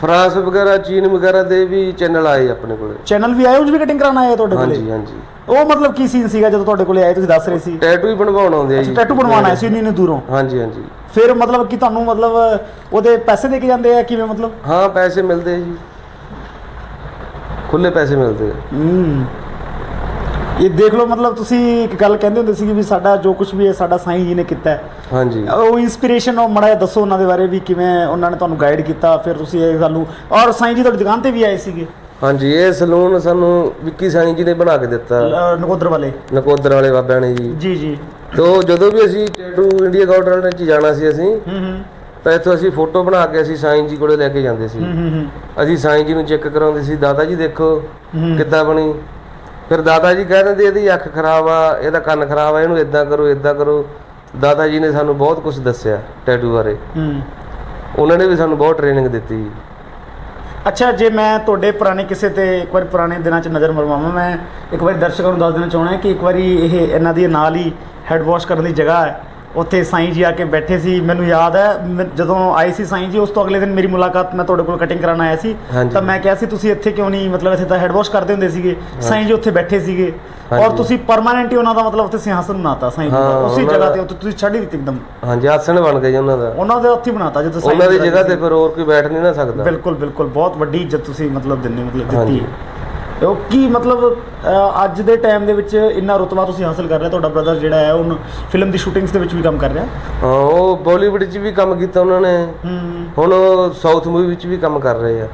ਫਰਾਂਸ ਵਗੈਰਾ ਚੀਨ ਵਗੈਰਾ ਦੇ ਵੀ ਚੈਨਲ ਆਏ ਆਪਣੇ ਕੋਲੇ। ਚੈਨਲ ਵੀ ਆਏ ਉਹ ਵੀ ਕਟਿੰਗ ਕਰਾਉਣ ਆਏ ਤੁਹਾਡੇ ਹਾਂਜੀ ਕੋਲੇ? ਹਾਂਜੀ ਉਹ ਮਤਲਬ ਕੀ ਸੀਨ ਸੀਗਾ ਜਦੋਂ ਤੁਹਾਡੇ ਕੋਲੇ ਆਏ ਤੁਸੀਂ ਦੱਸ ਰਹੇ ਸੀ? ਟੈਟੂ ਹੀ ਬਣਵਾਉਣ ਆਉਂਦੇ ਆ ਜੀ। ਟੈਟੂ ਬਣਵਾਉਣਾ ਆਏ ਸੀ ਇੰਨੀ ਦੂਰੋਂ? ਹਾਂਜੀ ਹਾਂਜੀ। ਫਿਰ ਮਤਲਬ ਕਿ ਤੁਹਾਨੂੰ ਮਤਲਬ ਉਹਦੇ ਪੈਸੇ ਦੇ ਕੇ ਜਾਂਦੇ ਆ ਕਿਵੇਂ ਮਤਲਬ? ਹਾਂ ਪੈਸੇ ਮਿਲਦੇ ਆ ਜੀ। ਖੁੱਲੇ ਪੈਸੇ ਮਿਲਦੇ ਆ। ਹੂੰ। ਇਹ ਦੇਖ ਲਓ ਮਤਲਬ ਤੁਸੀਂ ਇੱਕ ਗੱਲ ਕਹਿੰਦੇ ਹੁੰਦੇ ਸੀ ਵੀ ਸਾਡਾ ਜੋ ਕੁਝ ਵੀ ਹੈ ਸਾਡਾ ਸਾਈਂ ਜੀ ਨੇ ਕੀਤਾ ਹੈ। ਹਾਂਜੀ। ਉਹ ਇਨਸਪੀਰੇਸ਼ਨ ਉਹ ਮੜਾ ਦੱਸੋ ਉਹਨਾਂ ਦੇ ਬਾਰੇ ਵੀ ਕਿਵੇਂ ਉਹਨਾਂ ਨੇ ਤੁਹਾਨੂੰ ਗਾਈਡ ਕੀਤਾ ਫਿਰ ਤੁਸੀਂ ਇਹ ਗੱਲ ਨੂੰ ਔਰ ਸਾਈਂ ਜੀ ਤੁਹਾਡੀ ਦੁਕਾਨ ਤੇ ਵੀ ਆਏ ਸੀਗੇ? ਹਾਂਜੀ ਇਹ ਸਲੂਨ ਸਾਨੂੰ ਵਿੱਕੀ ਸਾਈਂ ਜੀ ਨੇ ਬਣਾ ਕੇ ਦਿੱਤਾ। ਨਕੋਦਰ ਵਾਲੇ? ਨਕੋਦਰ ਵਾਲੇ ਬਾਬਿਆਂ ਨੇ ਜੀ। ਜੀ ਜੀ। ਤੋ ਜਦੋਂ ਵੀ ਅਸੀਂ ਟੈਟੂ ਇੰਡੀਆ ਗਾਰਡਨ ਚ ਜਾਣਾ ਸੀ ਅਸੀਂ ਹੂੰ ਹੂੰ। ਤਾਂ ਇੱਥੋਂ ਅਸੀਂ ਫੋਟੋ ਬਣਾ ਕੇ ਅਸੀਂ ਸਾਈਂ ਜੀ ਕੋਲੇ ਲੈ ਕੇ ਜਾਂਦੇ ਸੀ। ਅਸੀਂ ਸਾਈਂ ਜੀ ਨੂੰ ਚੈੱਕ ਕਰਾਉਂਦੇ ਸੀ ਦਾਦਾ ਜੀ ਦੇਖੋ। ਕਿੱਦਾਂ ਬਣੀ? ਫਿਰ ਦਾਦਾ ਜੀ ਕਹਿ ਦਿੰਦੇ ਇਹਦੀ ਅੱਖ ਖਰਾਬ ਆ ਇਹਦਾ ਕੰਨ ਖਰਾਬ ਆ ਇਹਨੂੰ ਇਦਾਂ ਕਰੋ ਇਦਾਂ ਕਰੋ। ਦਾਦਾ ਜੀ ਨੇ ਸਾਨੂੰ ਬਹੁਤ ਕੁਝ ਦੱਸਿਆ ਟੈਟੂ ਬਾਰੇ। ਉਹਨਾਂ ਨੇ ਵੀ ਸਾਨੂੰ ਬਹੁਤ ਟ੍ਰੇਨਿੰਗ ਦਿੱਤੀ। ਅੱਛਾ ਜੇ ਮੈਂ ਤੁਹਾਡੇ ਪੁਰਾਣੇ ਕਿਸੇ ਤੇ ਇੱਕ ਵਾਰੀ ਪੁਰਾਣੇ ਦਿਨਾਂ 'ਚ ਨਜ਼ਰ ਮਰਵਾਵਾਂ ਮੈਂ ਇੱਕ ਵਾਰੀ ਦਰਸ਼ਕਾਂ ਨੂੰ ਦੱਸ ਦੇਣਾ ਚਾਹਣਾ ਕਿ ਇੱਕ ਵਾਰੀ ਇਹ ਇਹਨਾਂ ਦੀ ਨਾਲ ਹੀ ਹੈਡ ਵਾਸ਼ ਕਰਨ ਦੀ ਜਗ੍ਹਾ ਹੈ। ਉੱਥੇ ਸਾਈਂ ਜੀ ਆ ਕੇ ਬੈਠੇ ਸੀ ਮੈਨੂੰ ਯਾਦ ਹੈ ਮੈਂ ਜਦੋਂ ਆਏ ਸੀ ਸਾਈਂ ਜੀ ਉਸ ਤੋਂ ਅਗਲੇ ਦਿਨ ਮੇਰੀ ਮੁਲਾਕਾਤ ਮੈਂ ਤੁਹਾਡੇ ਕੋਲ ਕਟਿੰਗ ਕਰਾਉਣ ਆਇਆ ਸੀ। ਤਾਂ ਮੈਂ ਕਿਹਾ ਸੀ ਤੁਸੀਂ ਇੱਥੇ ਕਿਉਂ ਨਹੀਂ ਮਤਲਬ ਇੱਥੇ ਤਾਂ ਹੈਡ ਵਾਸ਼ ਕਰਦੇ ਹੁੰਦੇ ਸੀਗੇ ਸਾਈਂ ਜੀ ਉੱਥੇ ਬੈਠੇ ਸੀਗੇ। ਔਰ। ਤੁਸੀਂ ਪਰਮਾਨੈਂਟ ਹੀ ਉਹਨਾਂ ਦਾ ਮਤਲਬ ਉੱਥੇ ਸਿੰਹਾਸਨ ਬਣਾਤਾ ਸਾਈਂ ਜੀ ਦਾ। ਉਸੇ ਜਗ੍ਹਾ ਤੇ ਉੱਥੇ ਤੁਸੀਂ ਛੱਡ ਹੀ ਦਿੱਤੀ ਇੱਕਦਮ। ਹਾਂਜੀ ਆਸਣ ਬਣ ਗਿਆ ਜੀ ਉਹਨਾਂ ਦਾ। ਉਹਨਾਂ ਦੇ ਉੱਥੇ ਬਣਾਤਾ ਜਦੋਂ ਸਾਈਂ ਉਹਨਾਂ ਦੀ ਜਗ੍ਹਾ ਤੇ ਫਿਰ ਹੋਰ ਕੋਈ ਬੈਠ ਨਹੀਂ ਨਾ ਸਕਦਾ। ਬਿਲਕੁਲ ਬਿਲਕੁਲ ਬਹੁਤ ਵੱਡੀ ਇੱਜ਼ਤ ਤੁਸੀਂ ਮਤਲਬ ਦਿੰਦੇ ਮਤਲਬ ਦਿੱਤੀ। ਉਹ ਕੀ ਮਤਲਬ ਅਹ, ਅੱਜ ਦੇ ਟਾਈਮ ਦੇ ਵਿੱਚ ਇੰਨਾ ਰੁਤਬਾ ਤੁਸੀਂ ਹਾਸਲ ਕਰ ਰਹੇ ਹੋ? ਤੁਹਾਡਾ ਬ੍ਰਦਰ ਜਿਹੜਾ ਹੈ ਉਹ ਫਿਲਮ ਦੀ ਸ਼ੂਟਿੰਗਸ ਦੇ ਵਿੱਚ ਵੀ ਕੰਮ ਕਰ ਰਿਹਾ? ਹਾਂ ਉਹ ਬਾਲੀਵੁੱਡ 'ਚ ਵੀ ਕੰਮ ਕੀਤਾ ਉਹਨਾਂ ਨੇ। ਹੂੰ। ਹੁਣ ਉਹ ਸਾਊਥ ਮੂਵੀ ਵਿੱਚ ਵੀ ਕੰਮ ਕਰ ਰਹੇ ਆ।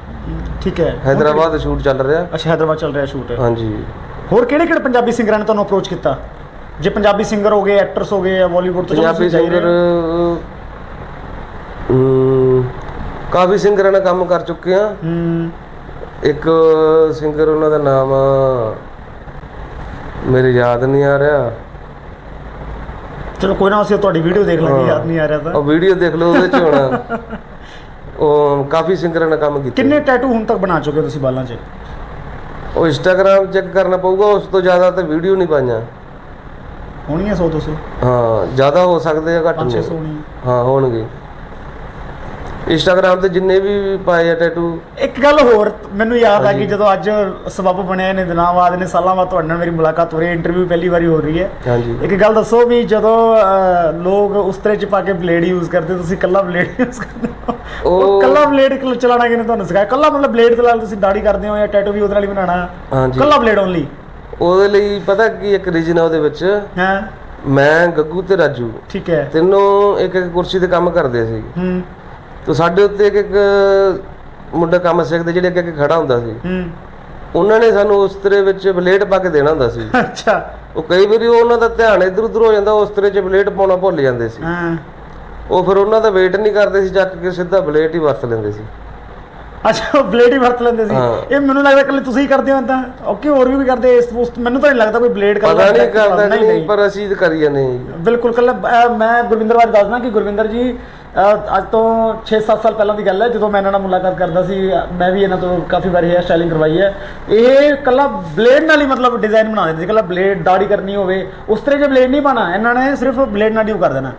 ਠੀਕ ਹੈ। ਹੈਦਰਾਬਾਦ ਸ਼ੂਟ ਚੱਲ ਰਿਹਾ। ਅੱਛਾ ਹੈਦਰਾਬਾਦ ਚੱਲ ਰਿਹਾ ਸ਼ੂਟ ਹਾਂਜੀ। ਹੋਰ ਕਿਹੜੇ ਕਿਹੜੇ ਪੰਜਾਬੀ ਸਿੰਗਰਾਂ ਨੇ ਤੁਹਾਨੂੰ ਅਪਰੋਚ ਕੀਤਾ? ਜੇ ਪੰਜਾਬੀ ਸਿੰਗਰ ਹੋ ਗਏ ਐਕਟਰਸ ਹੋ ਗਏ ਜਾਂ ਬਾਲੀਵੁੱਡ ਤੋਂ ਪੰਜਾਬੀ ਤੁਸੀਂ ਜਾ ਹੀ ਰਹੇ ਸਿੰਗਰ ਹੋ। ਕਾਫੀ ਸਿੰਗਰਾਂ ਨਾਲ ਕੰਮ ਕਰ ਚੁੱਕੇ ਆ। ਹੂੰ। ਇੱਕ ਸਿੰਗਰ ਉਹਨਾਂ ਦਾ ਨਾਮ ਮੇਰੇ ਯਾਦ ਨਹੀਂ ਆ ਰਿਹਾ। ਚਲੋ ਕੋਈ ਨਾ ਅਸੀਂ ਤੁਹਾਡੀ ਵੀਡੀਓ ਦੇਖ ਲਾਂਗੇ। ਯਾਦ ਨਹੀਂ ਆ ਰਿਹਾ ਤਾਂ। ਉਹ ਵੀਡੀਓ ਦੇਖ ਲਓ ਉਹਦੇ ਚ ਹੋਣਾ। ਉਹ ਕਾਫੀ ਸਿੰਗਰਾਂ ਨਾਲ ਕੰਮ ਕੀਤਾ। ਕਿੰਨੇ ਟੈਟੂ ਹੁਣ ਤੱਕ ਬਣਾ ਚੁੱਕੇ ਹੋ ਤੁਸੀਂ ਬਾਲਾਂ 'ਚ? ਉਹ ਇੰਸਟਾਗ੍ਰam ਚੈੱਕ ਕਰਨਾ ਪਊਗਾ ਉਸ ਤੋਂ ਜ਼ਿਆਦਾ ਤਾਂ ਵੀਡੀਓ ਨਹੀਂ ਪਾਈਆਂ। ਹੋਣੀਆਂ 100 200 ਹਾਂ ਜ਼ਿਆਦਾ ਹੋ ਸਕਦੇ ਆ ਘੱਟ 500 ਨਹੀਂ। ਹਾਂ ਹੋਣਗੇ। ਇੰਸਟਾਗ੍ਰam ਤੇ ਜਿੰਨੇ ਵੀ ਪਾਏ ਆ ਟੈਟੂ ਇੱਕ ਗੱਲ ਹੋਰ ਮੈਨੂੰ ਯਾਦ ਆ ਗਈ। ਜਦੋਂ ਅੱਜ ਸਬਬ ਬਣਿਆ ਨੇ ਦਿਨਾਂ ਬਾਅਦ ਨੇ ਸਾਲਾਂ ਬਾਅਦ ਤੁਹਾਡੇ ਨਾਲ ਮੇਰੀ ਮੁਲਾਕਾਤ ਹੋ ਰਹੀ ਹੈ ਇੰਟਰਵਿਊ ਪਹਿਲੀ ਵਾਰੀ ਹੋ ਰਹੀ ਹੈ। ਇੱਕ ਗੱਲ ਦੱਸੋ ਵੀ ਜਦੋਂ ਲੋਕ ਉਸ ਤਰ੍ਹਾਂ ਚ ਪਾ ਕੇ ਬਲੇਡ ਯੂਜ਼ ਕਰਦੇ ਤੁਸੀਂ ਕੱਲਾ ਬਲੇਡ ਯੂਜ਼ ਕਰਦੇ ਹੋ? ਉਹ ਕੱਲਾ ਬਲੇਡ ਚਲਾਣਾ ਕਿਨੇ ਤੁਹਾਨੂੰ ਸਿਖਾਇਆ? ਕੱਲਾ ਮਤਲਬ ਬਲੇਡ ਦੇ ਨਾਲ ਤੁਸੀਂ ਦਾੜੀ ਕਰਦੇ ਹੋ ਜਾਂ ਟੈਟੂ ਵੀ ਉਹਦੇ ਨਾਲ ਹੀ ਬਣਾਉਣਾ? ਕੱਲਾ ਬਲੇਡ ਓਨਲੀ ਉਹਦੇ ਲਈ ਪਤਾ ਕੀ ਇੱਕ ਰੀਜਨ ਆ ਉਹਦੇ ਵਿੱਚ? ਹਾਂ? ਮੈਂ ਗੱਗੂ ਤੇ ਰਾਜੂ। ਠੀਕ ਹੈ। ਤਿੰਨੋਂ ਇੱਕ ਇੱਕ ਕੁਰਸੀ ਤੇ ਕੰਮ ਕਰਦੇ ਸੀ। ਹੂੰ। ਤੇ ਸਾਡੇ ਉੱਤੇ ਇੱਕ ਇੱਕ ਮੁੰਡਾ ਕੰਮ ਸਿੱਖਦੇ ਜਿਹੜੇ ਇੱਕ ਖੜਾ ਹੁੰਦਾ ਸੀ। ਹੂੰ। ਉਹਨਾਂ ਨੇ ਸਾਨੂੰ ਉਸ ਤਰ੍ਹਾਂ ਵਿੱਚ ਬਲੇਡ ਪਾ ਕੇ ਦੇਣਾ ਹੁੰਦਾ ਸੀ। ਅੱਛਾ। ਉਹ ਕਈ ਵਾਰੀ ਉਹਨਾਂ ਦਾ ਧਿਆਨ ਇੱਧਰ ਉੱਧਰ ਹੋ ਜਾਂਦਾ ਉਸ ਤਰ੍ਹਾਂ 'ਚ ਬਲੇਡ ਪਾਉਣਾ ਭੁੱਲ ਜਾਂਦੇ ਸੀ। ਹਾਂ। ਉਹ ਫਿਰ ਉਹਨਾਂ ਦਾ ਵੇਟ ਨਹੀਂ ਕਰਦੇ ਸੀ ਚੱਕ ਕੇ ਸਿੱਧਾ ਬਲੇਡ ਹੀ ਵਰਤ ਲੈਂਦੇ ਸੀ। ਅੱਛਾ ਉਹ ਬਲੇਡ ਹੀ ਵਰਤ ਲੈਂਦੇ ਸੀ। ਇਹ ਮੈਨੂੰ ਲੱਗਦਾ ਕੱਲੇ ਤੁਸੀਂ ਹੀ ਕਰਦੇ ਹੋ ਤਾਂ ਓਕੇ ਹੋਰ ਵੀ ਕੋਈ ਕਰਦੇ? ਇਸ ਉਸ- ਮੈਨੂੰ ਤਾਂ ਨਹੀਂ ਲੱਗਦਾ ਕੋਈ ਬਲੇਡ ਪਤਾ ਨਹੀਂ ਕਰਦਾ ਕਿ ਨਹੀਂ ਪਰ ਅਸੀਂ ਤਾਂ ਕਰੀ ਜਾਂਦੇ। ਬਿਲਕੁਲ ਕੱਲ ਮੈਂ ਗੁਰਵਿੰਦਰ ਬਾਰੇ ਦੱਸਦਾ ਕਿ ਗੁਰਵਿੰਦਰ ਜੀ ਅੱਜ ਤੋਂ 6-7 ਸਾਲ ਪਹਿਲਾਂ ਦੀ ਗੱਲ ਹੈ ਜਦੋਂ ਮੈਂ ਇਹਨਾਂ ਨਾਲ ਮੁਲਾਕਾਤ ਕਰਦਾ ਸੀ ਮੈਂ ਵੀ ਇਹਨਾਂ ਤੋਂ ਕਾਫੀ ਵਾਰੀ ਹੇਅਰ ਸਟਾਈਲਿੰਗ ਕਰਵਾਈ ਹੈ। ਇਹ ਕੱਲਾ ਬਲੇਡ ਨਾਲ ਹੀ ਮਤਲਬ ਡਿਜ਼ਾਈਨ ਬਣਾ ਦਿੰਦੇ ਸੀ ਕੱਲਾ ਬਲੇਡ ਦਾੜੀ ਕਰਨੀ ਹੋਵੇ ਉਸ ਤਰ੍ਹਾਂ ਜੇ ਬਲੇਡ ਨਹੀਂ ਪਾਣਾ ਇਹਨਾਂ ਨੇ ਸਿਰਫ ਬਲੇਡ ਨਾਲ ਹੀ ਕਰ ਦੇਣਾ।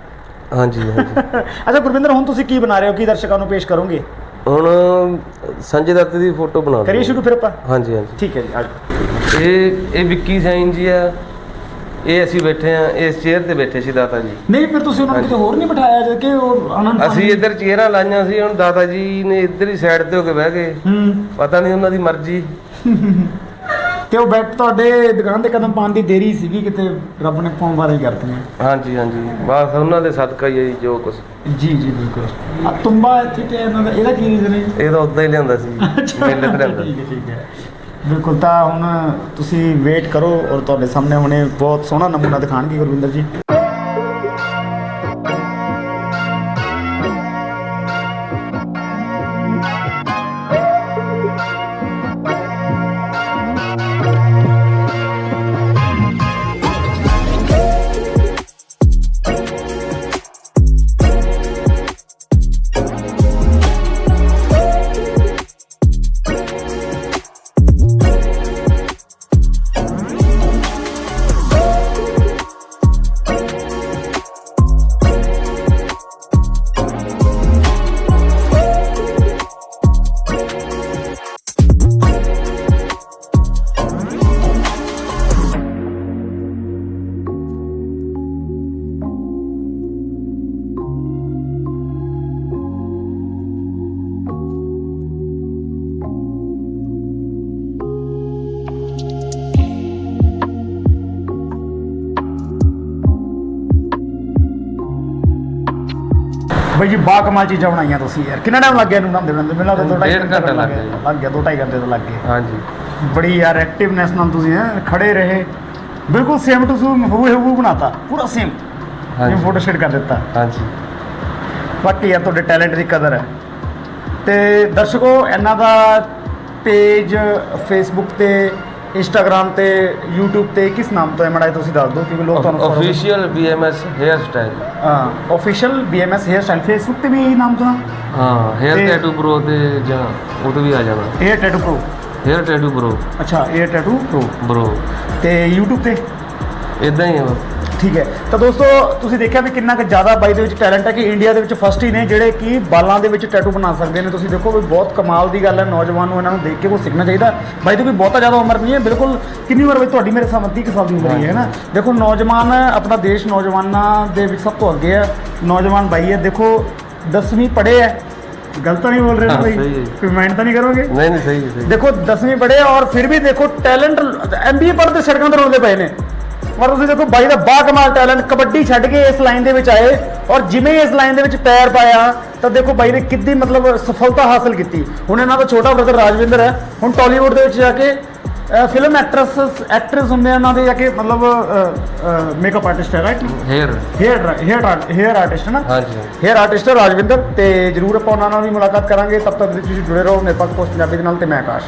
ਹਾਂਜੀ ਹਾਂਜੀ। ਅੱਛਾ ਗੁਰਵਿੰਦਰ ਹੁਣ ਤੁਸੀਂ ਕੀ ਬਣਾ ਰਹੇ ਹੋ? ਕੀ ਦਰਸ਼ਕਾਂ ਨੂੰ ਪੇਸ਼ ਕਰੋਗੇ? ਹੁਣ ਸੰਜੇ ਦੱਤ ਦੀ ਫੋਟੋ ਬਣਾ ਕਰੀਏ। ਸ਼ੁਰੂ ਫਿਰ ਆਪਾਂ? ਹਾਂਜੀ ਹਾਂਜੀ। ਠੀਕ ਹੈ ਜੀ। ਇਹ ਇਹ ਵਿੱਕੀ ਸਾਈਨ ਜੀ ਆ ਇਹ ਅਸੀਂ ਬੈਠੇ ਆ ਇਸ ਚੇਅਰ ਤੇ ਬੈਠੇ ਸੀ ਦਾਤਾ ਜੀ। ਨਹੀਂ ਫਿਰ ਤੁਸੀਂ ਉਹਨਾਂ ਨੂੰ ਕਿਤੇ ਹੋਰ ਨਹੀਂ ਬਿਠਾਇਆ ਜਦ ਕਿ ਉਹ ਆਨੰਦ ਅਸੀਂ ਇੱਧਰ ਚੇਅਰਾਂ ਲਾਈਆਂ ਸੀ ਹੁਣ ਦਾਦਾ ਜੀ ਨੇ ਇੱਧਰ ਹੀ ਸਾਈਡ ਤੇ ਹੋ ਕੇ ਬਹਿ ਗਏ। ਹੂੰ। ਪਤਾ ਨਹੀਂ ਉਹਨਾਂ ਦੀ ਮਰਜ਼ੀ। ਤੇ ਉਹ ਬੈਠ ਤੁਹਾਡੇ ਦੁਕਾਨ ਤੇ ਕਦਮ ਪਾਉਣ ਦੀ ਦੇਰੀ ਸੀਗੀ ਕਿਤੇ ਰੱਬ ਨੇ ਪਾਉਣ ਵਾਲੇ ਕਰਤੀਆਂ। ਹਾਂਜੀ ਹਾਂਜੀ। ਬਸ ਉਹਨਾਂ ਦੇ ਸਦਕਾ ਹੀ ਹੈ ਜੀ ਜੋ ਕੁਛ। ਜੀ ਜੀ ਬਿਲਕੁਲ। ਆ ਤੁੰਬਾ ਇੱਥੇ ਤੇ ਇਹਨਾਂ ਦਾ ਇਹਦਾ ਕੀ ਰੀਜ਼ਨ ਹੈ ਜੀ? ਇਹ ਤਾਂ ਉਦਾਂ ਹੀ ਲਿਆਂਦਾ ਸੀ। ਮੇਲੇ ਤੇ ਲਿਆਂਦਾ। ਠੀਕ ਹੈ ਠੀਕ ਹੈ। ਬਿਲਕੁਲ, ਤਾਂ ਹੁਣ ਤੁਸੀਂ ਵੇਟ ਕਰੋ ਔਰ ਤੁਹਾਡੇ ਸਾਹਮਣੇ ਹੁਣੇ ਬਹੁਤ ਸੋਹਣਾ ਨਮੂਨਾ ਦਿਖਾਣਗੇ ਗੁਰਵਿੰਦਰ ਜੀ। ਜੀ ਬਾ ਕਮਾਲ ਚੀਜ਼ਾਂ ਬਣਾਈਆਂ ਤੁਸੀਂ ਯਾਰ। ਕਿੰਨਾ ਟਾਈਮ ਲੱਗ ਗਿਆ ਇਹਨੂੰ ਬਣਾਉਂਦੇ ਬਣਾਉਂਦੇ ਮੈਨੂੰ ਲੱਗਦਾ ਡੇਢ ਘੰਟਾ ਲੱਗ ਗਿਆ। ਲੱਗ ਗਿਆ ਦੋ ਢਾਈ ਘੰਟੇ ਤਾਂ ਲੱਗ ਗਏ। ਹਾਂਜੀ। ਬੜੀ ਯਾਰ ਐਕਟਿਵਨੈਸ ਨਾਲ ਤੁਸੀਂ ਹੈ ਖੜੇ ਰਹੇ। ਬਿਲਕੁਲ ਸੇਮ ਟੂ ਸੇਮ ਹੂ ਹੂ ਬਣਾਤਾ। ਪੂਰਾ ਸੇਮ ਹਾਂਜੀ। ਇਹ ਫੋਟੋ ਸ਼ੂਟ ਕਰ ਦਿੱਤਾ। ਹਾਂਜੀ। ਵਾਕਈ ਯਾਰ ਤੁਹਾਡੇ ਟੈਲੈਂਟ ਦੀ ਕਦਰ ਹੈ। ਤੇ ਦਰਸ਼ਕੋ ਇਹਨਾਂ ਦਾ ਪੇਜ ਫੇਸਬੁੱਕ ਤੇ ਇੰਸਟਾਗ੍ਰam ਤੇ YouTube ਤੇ ਕਿਸ ਨਾਮ ਤੋਂ ਹੈ ਮੜਾ ਤੁਸੀਂ ਦੱਸ ਦਿਓ ਕਿਉਂਕਿ ਲੋਕ ਤੁਹਾਨੂੰ ਅਫੀਸ਼ੀਅਲ ਬੀਐਮਐਸ ਹੇਅਰ ਸਟਾਈਲ ਹਾਂ official BMS hair style Facebook ਤੇ ਵੀ ਇਹੀ ਨਾਮ ਤੋਂ ਹਾਂ ਹੇਅਰ ਤੇ- ਟੈਟੂ ਪ੍ਰੋ ਤੇ ਜਾਂ ਉਹ ਤੇ ਵੀ ਆ ਜਾਣਾ। Hair tattoo pro hair tattoo pro ਅੱਛਾ ਹੇਅਰ ਟੈਟੂ ਪ੍ਰੋ ਬ్రో ਤੇ YouTube ਤੇ? ਇਦਾਂ ਹੀ ਆ ਬਸ। ਠੀਕ ਹੈ। ਤਾਂ ਦੋਸਤੋ ਤੁਸੀਂ ਦੇਖਿਆ ਵੀ ਕਿੰਨਾ ਕੁ ਜ਼ਿਆਦਾ ਬਾਈ ਦੇ ਵਿੱਚ ਟੈਲੈਂਟ ਹੈ ਕਿ ਇੰਡੀਆ ਦੇ ਵਿੱਚ ਫਸਟ ਹੀ ਨੇ ਜਿਹੜੇ ਕਿ ਬਾਲਾਂ ਦੇ ਵਿੱਚ ਟੈਟੂ ਬਣਾ ਸਕਦੇ ਨੇ। ਤੁਸੀਂ ਦੇਖੋ ਵੀ ਬਹੁਤ ਕਮਾਲ ਦੀ ਗੱਲ ਹੈ ਨੌਜਵਾਨ ਨੂੰ ਇਹਨਾਂ ਨੂੰ ਦੇਖ ਕੇ ਕੋਈ ਸਿੱਖਣਾ ਚਾਹੀਦਾ। ਬਾਈ ਦੀ ਕੋਈ ਬਹੁਤਾ ਜ਼ਿਆਦਾ ਉਮਰ ਨਹੀਂ ਹੈ ਬਿਲਕੁਲ ਕਿੰਨੀ ਉਮਰ ਬਈ? ਤੁਹਾਡੀ ਮੇਰੇ ਸਾਹਮਣੇ 30 ਕੁ ਸਾਲ ਦੀ ਉਮਰ ਹੀ ਹੈ ਨਾ। ਦੇਖੋ ਨੌਜਵਾਨ ਆਪਣਾ ਦੇਸ਼ ਨੌਜਵਾਨਾਂ ਦੇ ਵਿੱਚ ਸਭ ਤੋਂ ਅੱਗੇ ਹੈ। ਨੌਜਵਾਨ ਬਾਈ ਹੈ। ਦੇਖੋ 10ਵੀਂ ਪੜ੍ਹੇ ਹੈ। ਗਲਤ ਨਹੀਂ ਬੋਲ ਰਹੇ ਨਾ ਬਾਈ? mind ਤਾਂ ਨਹੀਂ ਕਰੋਗੇ? ਨਹੀਂ ਨਹੀਂ ਸਹੀ ਹੈ, ਸਹੀ ਦੇਖੋ 10ਵੀਂ ਪੜ੍ਹੇ ਔਰ ਫਿਰ ਵੀ ਦੇਖੋ ਟੈਲੈਂਟ ਐਮਬੀਏ ਪੜ੍ਹਦੇ ਸੜਕਾਂ ਤੇ ਰੋਲਦੇ ਪਏ ਨੇ। ਪਰ ਤੁਸੀਂ ਦੇਖੋ ਬਾਈ ਦਾ ਬਾ ਕਮਾਲ ਟੈਲੈਂਟ ਕਬੱਡੀ ਛੱਡ ਕੇ ਇਸ ਲਾਈਨ ਦੇ ਵਿੱਚ ਆਏ ਔਰ ਜਿਵੇਂ ਇਸ ਲਾਈਨ ਦੇ ਵਿੱਚ ਪੈਰ ਪਾਇਆ ਤਾਂ ਦੇਖੋ ਬਾਈ ਨੇ ਕਿੰਨੀ ਮਤਲਬ ਸਫਲਤਾ ਹਾਸਲ ਕੀਤੀ। ਹੁਣ ਇਹਨਾਂ ਦਾ ਛੋਟਾ ਬ੍ਰਦਰ ਰਾਜਵਿੰਦਰ ਹੈ ਹੁਣ ਟਾਲੀਵੁੱਡ ਦੇ ਵਿੱਚ ਜਾ ਕੇ ਫਿਲਮ ਐਕਟਰਸ ਐਕਟਰਸ ਹੁੰਦੇ ਆ ਉਹਨਾਂ ਦੇ ਜਾ ਕੇ ਮਤਲਬ ਮੇਕਅਪ ਆਰਟਿਸਟ ਹੈ right hair hair hair hair artist ਹੈ ਨਾ? ਹਾਂਜੀ ਹੇਅਰ ਆਰਟਿਸਟ ਰਾਜਵਿੰਦਰ ਤੇ ਜਰੂਰ ਆਪਾਂ ਉਹਨਾਂ ਨਾਲ ਵੀ ਮੁਲਾਕਾਤ ਕਰਾਂਗੇ। ਤਬ ਤੱਕ ਤੁਸੀਂ ਜੁੜੇ ਰਹੋ ਨਿਰਪੱਖ ਪੋਸਟ ਪੰਜਾਬੀ ਦੇ ਨਾਲ ਤੇ ਮੈਂ ਆਕਾਸ਼।